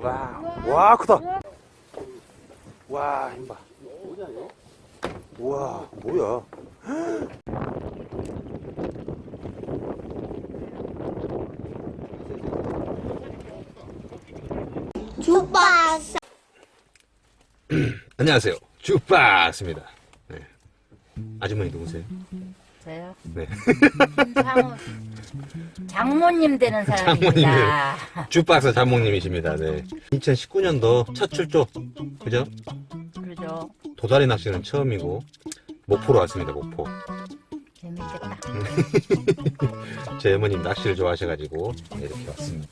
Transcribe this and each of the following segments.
와, 와, 크다. 와, 힘봐. 우와, 뭐야. 주박사 안녕하세요. 주박스입니다. 네. 아주머니 누구세요? 저요? 네. 장모, 장모님 되는 사람입니다. 주박스 장모님이십니다. 네. 2019년도 첫 출조. 그죠? 그러죠. 도다리 낚시는 처음이고, 목포로 왔습니다, 목포. 재밌겠다. 제 어머님 낚시를 좋아하셔가지고, 네, 이렇게 왔습니다.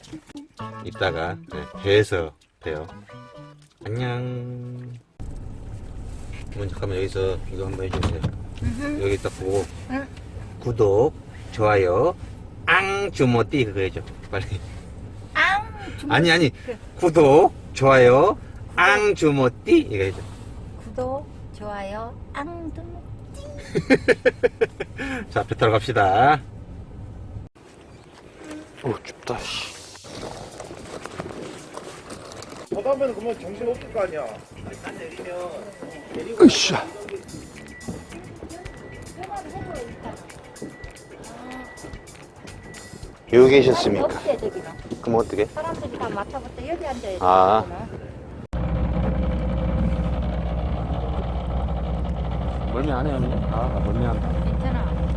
이따가, 네, 배에서 봬요. 안녕. 어머니, 잠깐만 여기서 이거 한번 해주세요. 여기 딱 보고, 응. 구독, 좋아요, 앙, 주모띠 그거 해줘. 빨리. 앙! 주모- 아니, 아니. 구독, 좋아요, 앙, 주모띠 이거 해줘. 구독, 좋아요, 앙두무. 자, 배 타러 갑시다. 오, 춥다, 씨. 바다면 그러면 정신 없을 거 아니야. 으쌰. 여기 계셨습니까? 없대. 그럼 어떻게? 사람들이 다 맡아봤다. 여기 앉아야 돼. 아. 멀미 안 해요, 언니? 아, 멀미 안 해. 괜찮아.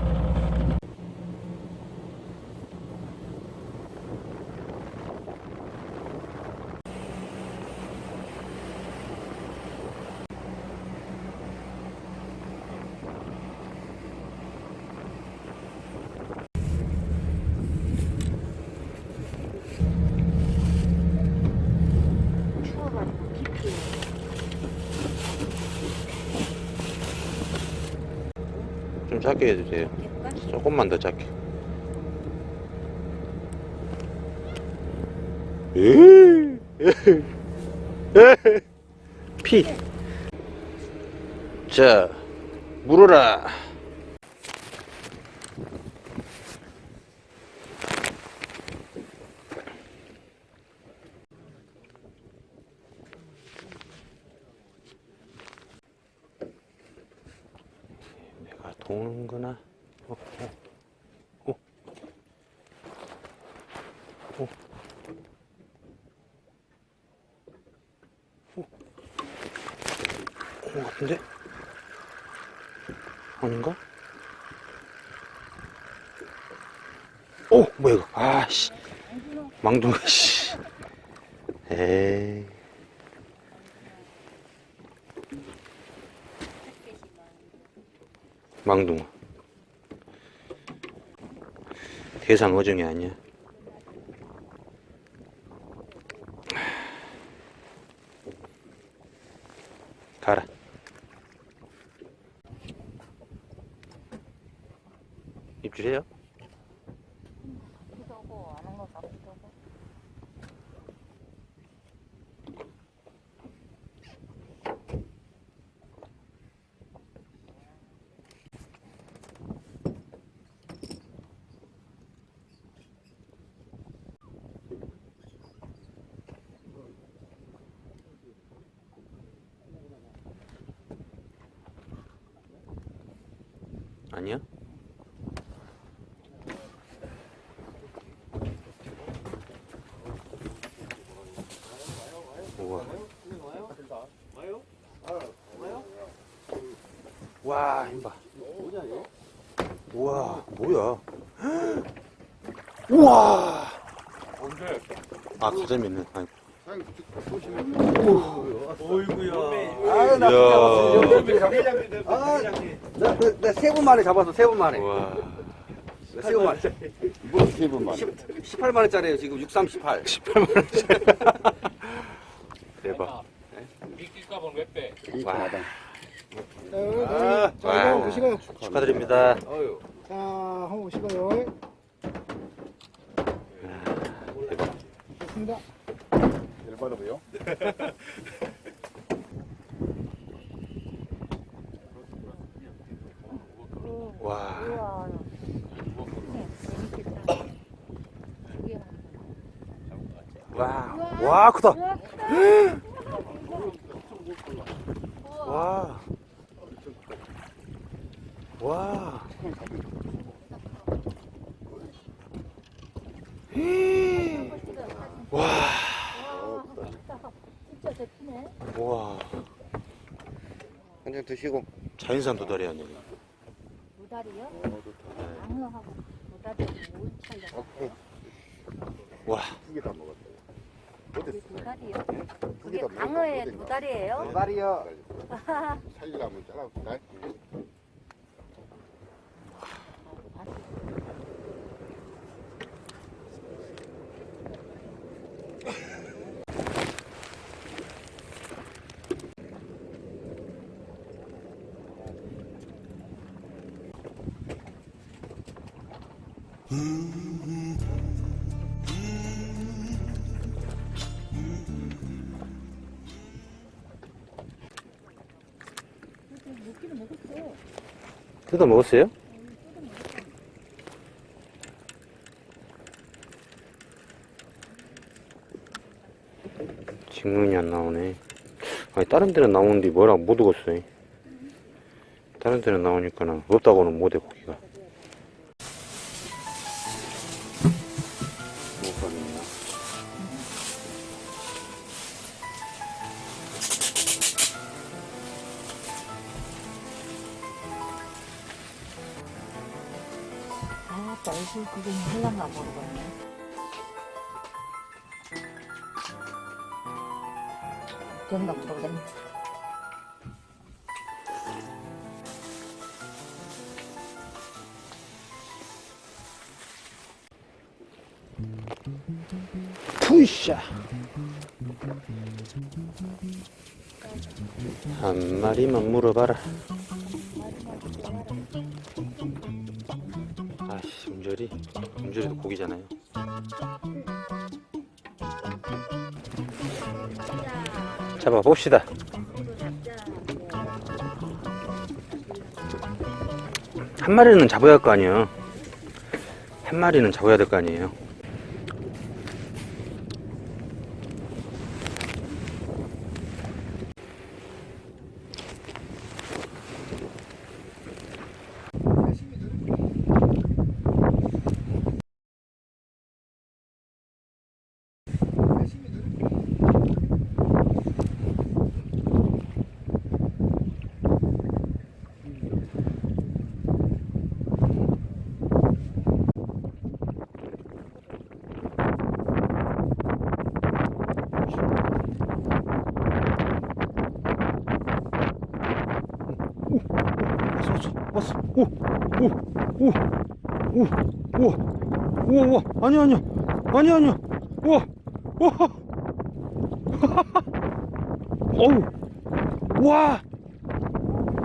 작게 해주세요. 조금만 더 작게. 피. 자, 물어라. 배가 도는구나. 어, 어, 어. 어. 어. 같은데? 아닌가? 오! 뭐야, 이거. 아, 씨. 망둥어, 씨. 에이. 망둥어. 대상 어종이 아니야. 가라. 입질해요? 비도고 안 온 거가 비도고. 아니야? 우와. 와, 힘봐. 우와, 뭐야. 우와. 아, 가자미 있네. 아이고. 아, 나 이야. 아, 나, 나, 나세분 만에 잡았어, 세 분 만에. 우와. 세분 만에. 뭐세 분 만. 18만 원짜리예요, 지금 6318. 18만 원. 대박. 미끼 값은 몇 배? 아, 와. 자, 이거 보시고요. 축하드립니다. 어유. 자, 한번 보시고요. 대박. 좋습니다. 열받아 보여? 와. 우와. 네, 재밌겠다. 와. 와, 크다. 와. 와. 와. 진짜 좋네. 와. 한 잔 드시고. 자연산 도다리 아니에요. 무다리요? 장어하고 무다리 뭘 차이가? 와. 두 개 다 먹었어요. 이게 무다리요? 두 그게 개다 강어의 먹었거든요. 무다리예요? 다리요. 살리려면 잘라볼까? 먹 뜯어 먹었어요? 직눈이 안 나오네. 아니, 다른 데는 나오는데 뭐라 못 익었어. 다른 데는 나오니까는 없다고는 못해, 고기가. 아, 얼굴 그게 흘랑가 모르겠네. 된가 모르겠네. 푸샤! 한 마리만 물어봐라. 음절이. 음절이도 고기잖아요. 잡아봅시다. 한 마리는 잡아야 할 거 아니에요. 한 마리는 잡아야 될 거 아니에요. 왔어, 왔어, 왔어. 오, 오, 오, 오, 우와, 우와. 아니야, 아니야. 아니야, 아니야. 우와, 우와. 어우, 와,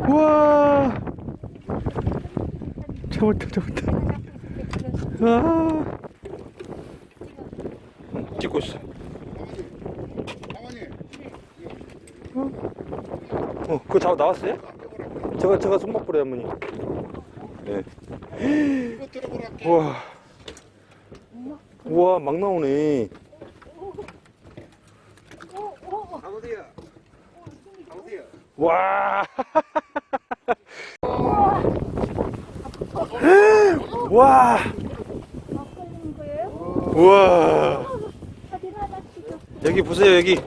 와. 잡았다, 잡았다. 아. 찍고 있어. 어, 그거 다 나왔어요? 제가 제가 손맛보래 할머니. 네. 이거 들어보라. 우와. 우와 막 나오네. 가보세요. 가보세요. 와. 와. 우와. 여기 보세요 여기.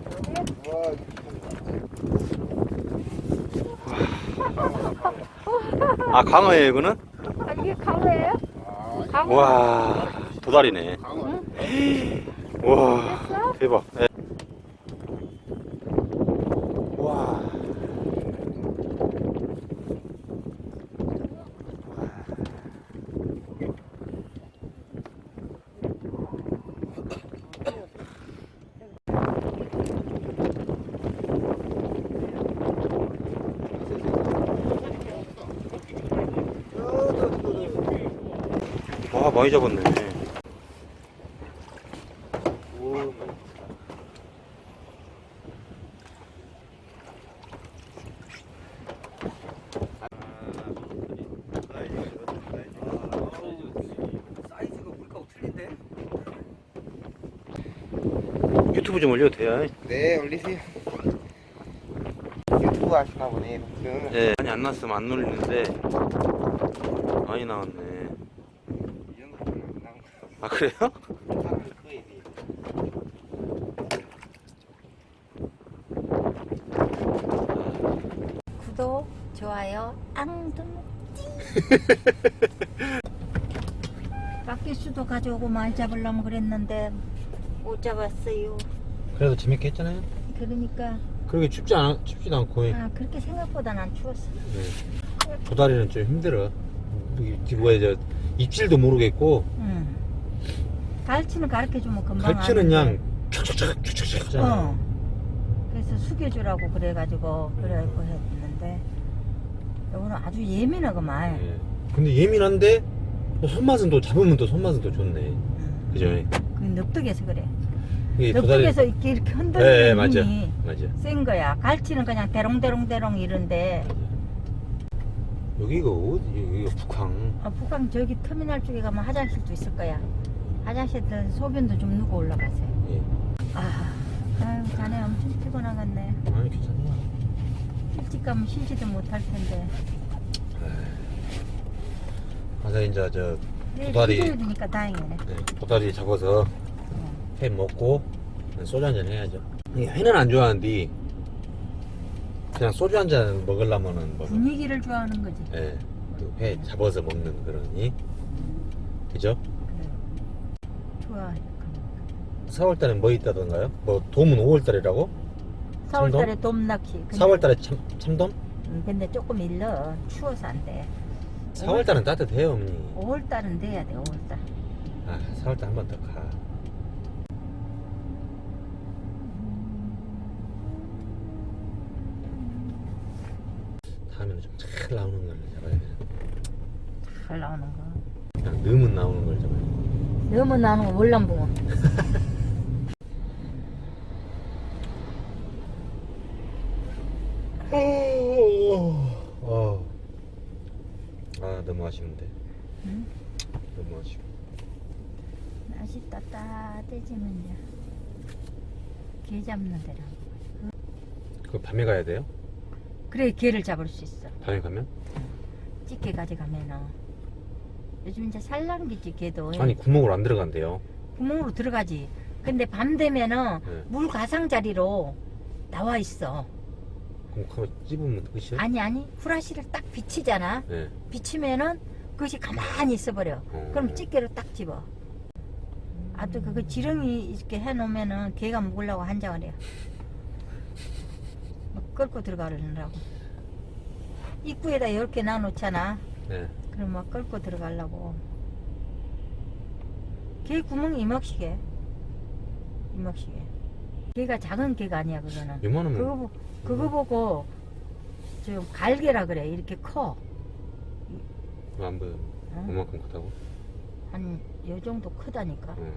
아 강어예요 이거는? 강어예요? 강어? 와 도다리네. 와 대박. 네. 와. 와 많이 잡았네. 틀린데? 유튜브 좀 올려도 돼요? 네, 올리세요. 유튜브 하시나 보네. 예. 많이 안 났으면 안 놀리는데 많이 나왔네. 아 그래요? 돼. 구독, 좋아요, 앙둥 바퀴수도 가져오고 많이 잡으려면 그랬는데 못 잡았어요. 그래도 재밌게 했잖아요. 그러니까 그렇게 춥지 않아 춥지도 않고 아 그렇게 생각보다는 안 추웠어. 도다리는 좀 힘들어. 이게 뭐야 저 입질도 모르겠고 응. 갈치는 가르쳐 주면 금방 갈치는 아는데. 그냥 촥촥촥 촥촥촥 하잖아. 어. 그래서 숙여주라고 그래가지고 그래고 했는데 이거는 아주 예민하구만. 예. 근데 예민한데 또 손맛은 또 잡으면 또 손맛은 또 좋네. 응. 그죠? 그 넙득해서 그래. 이게. 넙득해서 이렇게 이렇게 예, 흔들리는 예, 맞아, 힘이 맞아. 센 거야. 갈치는 그냥 대롱대롱대롱 이런데 여기가 어디? 여기가 북항. 어, 북한 저기 터미널 쪽에 가면 화장실도 있을 거야. 화장실도 소변도 좀 누고 올라가세요. 예. 아, 아유, 자네 엄청 피곤하겠네. 아니 괜찮아. 일찍 가면 쉬지도 못할 텐데. 가서 이제 저 내일 도다리. 일요일이니까 다행이네. 네, 도다리 잡아서 어. 회 먹고 소주 한잔 해야죠. 이 회는 안 좋아하는데 그냥 소주 한 잔 먹으려면은 뭐 분위기를 좋아하는 거지. 예, 그회 잡아서 먹는 그러니 그죠? 좋아. 4월달에 뭐 있다던가요? 뭐 돔은 5월달이라고? 4월달에 돔낚시. 근데- 4월달에 참 참돔? 음, 근데 조금 일러. 추워서 안 돼. 4월달은 따뜻해요, 어머니. 5월달은 돼야 돼. 5월달. 아, 4월달 한 번 더 가. 다음에는 좀 잘 나오는 걸 잡아야 돼. 잘 나오는 거. 그냥 너무 나오는 걸 잡아야 돼. 너무 나오는 거 월남붕어. 어. 아 너무 아쉬운데. 응? 너무 아쉬워. 날씨 따뜻해지면요. 개 잡는 데라. 그 밤에 가야 돼요? 그래 개를 잡을 수 있어. 밤에 가면? 찌개 가져가면은. 요즘 이제 살랑기지 개도. 아니 구멍으로 안 들어간대요. 구멍으로 들어가지. 근데 밤 되면은 네. 물 가상자리로 나와 있어. 그럼 그거 찝으면 끝이야? 아니 아니 후라시를 딱 비치잖아. 네. 비치면은 그것이 가만히 있어버려. 어. 그럼 찌개로 딱 집어. 아또 그거 지렁이 이렇게 해놓으면은 개가 먹으려고 한장을 해요. 막 끌고 들어가려고. 입구에다 이렇게 놔놓잖아. 네. 그럼 막 끌고 들어가려고. 개 구멍이 이먹시게. 이먹시게. 개가 작은 개가 아니야 그거는. 요만하면 그거, 보- 그거 보고 저 갈개라 그래. 이렇게 커. 안 보여. 어? 그만큼 크다고? 한 요 정도 크다니까. 어.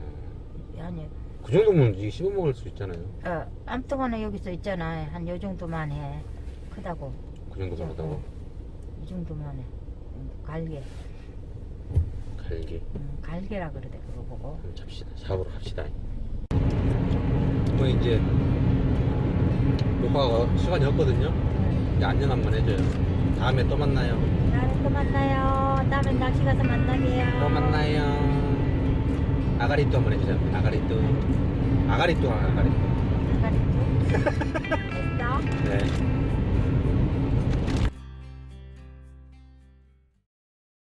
아니 그 정도면 이게 씹어 먹을 수 있잖아요. 어, 암뚱하나 여기서 있잖아. 한 요 정도만 해. 크다고. 그 정도 크다고. 이 정도만 해. 음, 갈개. 갈기. 음, 갈개라 그러대 그거 보고. 그럼 잡시다. 잡으러 갑시다. 뭐 이제 녹화가 시간이 없거든요. 응. 이제 안녕 한번 해줘요. 다음에 또 만나요. 다음에 또 만나요. 다음에 낚시 가서 만나게요. 또 만나요. 아가리또 한번 해주세요. 아가리또. 아가리또 아가리또. 아가리또. 됐어? 네.